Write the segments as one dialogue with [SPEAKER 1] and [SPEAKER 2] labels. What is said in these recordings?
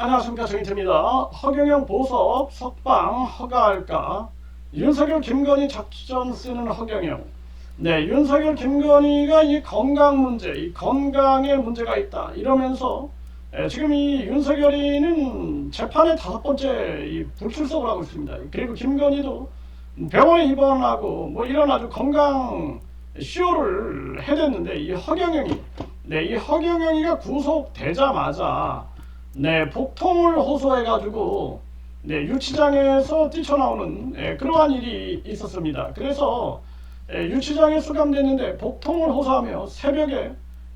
[SPEAKER 1] 안녕하십니까 정인태입니다. 허경영 보석 석방 허가할까? 윤석열 김건희 작전 쓰는 허경영. 네, 윤석열 김건희가 이 건강 문제, 이 건강에 문제가 있다 이러면서 에, 지금 이 윤석열이는 재판의 다섯 번째 이 불출석을 하고 있습니다. 그리고 김건희도 병원에 입원하고 뭐 이런 아주 건강 쇼를 해댔는데 이 허경영이 네, 이 허경영이가 구속되자마자 네, 복통을 호소해가지고 네, 유치장에서 뛰쳐나오는 예, 그러한 일이 있었습니다. 그래서 예, 유치장에 수감됐는데 복통을 호소하며 새벽에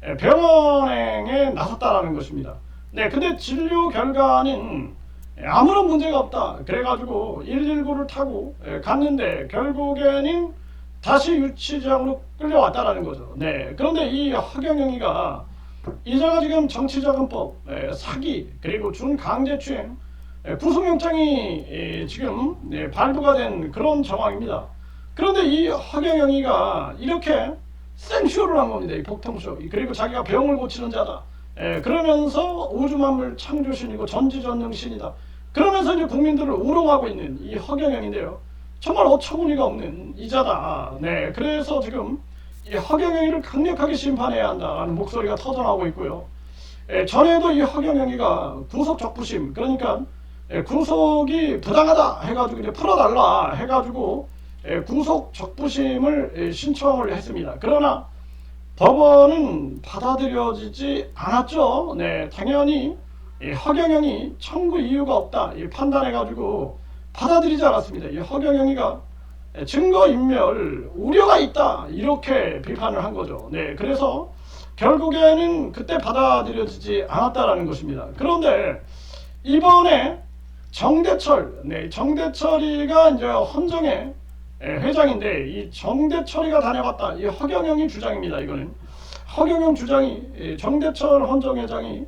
[SPEAKER 1] 예, 병원행에 나섰다라는 것입니다. 네, 근데 진료 결과는 예, 아무런 문제가 없다. 그래가지고 119를 타고 예, 갔는데 결국에는 다시 유치장으로 끌려왔다라는 거죠. 네, 그런데 이 허경영이가 이자가 지금 정치자금법 에, 사기 그리고 준강제추행 에, 구속영장이 에, 지금 네, 발부가 된 그런 정황입니다. 그런데 이 허경영이가 이렇게 생쇼를 한 겁니다. 이 복통쇼 그리고 자기가 병을 고치는 자다. 에, 그러면서 우주만물 창조신이고 전지전능신이다. 그러면서 이제 국민들을 우롱하고 있는 이 허경영인데요. 정말 어처구니가 없는 이자다. 네, 그래서 지금 이 허경영이를 강력하게 심판해야 한다는 목소리가 터져나오고 있고요. 에, 전에도 이 허경영이가 구속 적부심 그러니까 에, 구속이 부당하다 해가지고 이제 풀어달라 해가지고 에, 구속 적부심을 에, 신청을 했습니다. 그러나 법원은 받아들여지지 않았죠. 네, 당연히 이 허경영이 청구 이유가 없다 이 판단해가지고 받아들이지 않았습니다. 이 허경영이가 증거 인멸 우려가 있다 이렇게 비판을 한 거죠. 네, 그래서 결국에는 그때 받아들여지지 않았다라는 것입니다. 그런데 이번에 정대철, 네, 정대철이가 이제 헌정의 회장인데 이 정대철이가 다녀갔다. 이 허경영이 주장입니다. 이거는 허경영 주장이 정대철 헌정회장이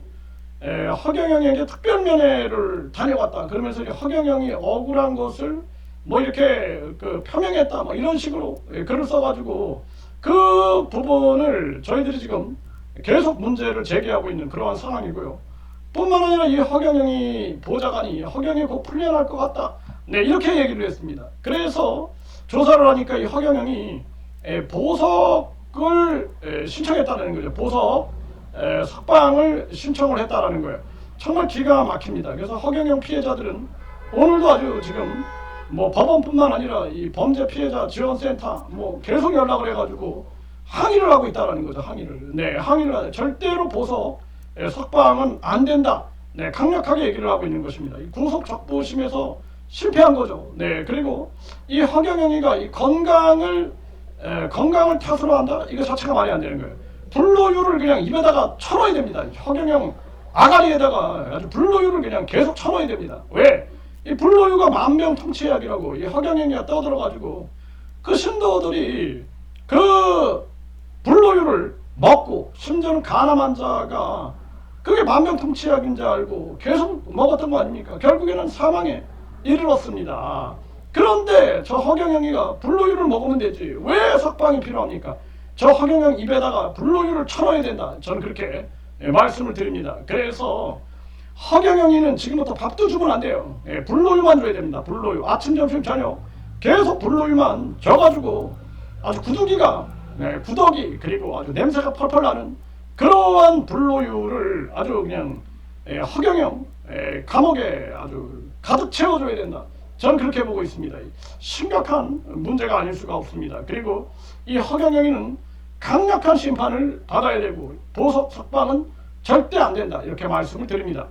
[SPEAKER 1] 에, 허경영에게 특별 면회를 다녀갔다. 그러면서 이 허경영이 억울한 것을 뭐 이렇게 그 표명했다. 뭐 이런 식으로 예, 글을 써가지고 그 부분을 저희들이 지금 계속 문제를 제기하고 있는 그러한 상황이고요. 뿐만 아니라 이 허경영이 보좌관이 허경이 곧 풀려날 것 같다. 네 이렇게 얘기를 했습니다. 그래서 조사를 하니까 이 허경영이 에, 보석을 에, 신청했다는 거죠. 보석 에, 석방을 신청을 했다라는 거예요. 정말 기가 막힙니다. 그래서 허경영 피해자들은 오늘도 아주 지금 뭐 법원뿐만 아니라 이 범죄 피해자 지원센터 뭐 계속 연락을 해가지고 항의를 하고 있다라는 거죠. 항의를. 네, 항의를 하죠. 절대로 보석 에, 석방은 안 된다. 네, 강력하게 얘기를 하고 있는 것입니다. 이 구속 적부심에서 실패한 거죠. 네, 그리고 이 허경영이가 이 건강을 에, 건강을 탓으로 한다. 이거 자체가 말이 안 되는 거예요. 불로유를 그냥 입에다가 쳐넣어야 됩니다. 허경영 아가리에다가 아주 불로유를 그냥 계속 쳐넣어야 됩니다. 왜? 이 불로유가 만병 통치약이라고 이 허경영이가 떠들어가지고 그 신도들이 그 불로유를 먹고 심지어는 간암 환자가 그게 만병통치약인 줄 알고 계속 먹었던 거 아닙니까? 결국에는 사망에 이르렀습니다. 그런데 저 허경영이가 불로유를 먹으면 되지 왜 석방이 필요합니까? 저 허경영 입에다가 불로유를 쳐넣어야 된다. 저는 그렇게 예, 말씀을 드립니다. 그래서 허경영이는 지금부터 밥도 주면 안 돼요. 예, 불로유만 줘야 됩니다. 불로유. 아침, 점심, 저녁 계속 불로유만 줘가지고 아주 구더기가 예, 구더기 그리고 아주 냄새가 펄펄 나는 그러한 불로유를 아주 그냥 예, 허경영 예, 감옥에 아주 가득 채워줘야 된다. 저는 그렇게 보고 있습니다. 심각한 문제가 아닐 수가 없습니다. 그리고 이 허경영이는 강력한 심판을 받아야 되고 보석 석방은 절대 안 된다. 이렇게 말씀을 드립니다.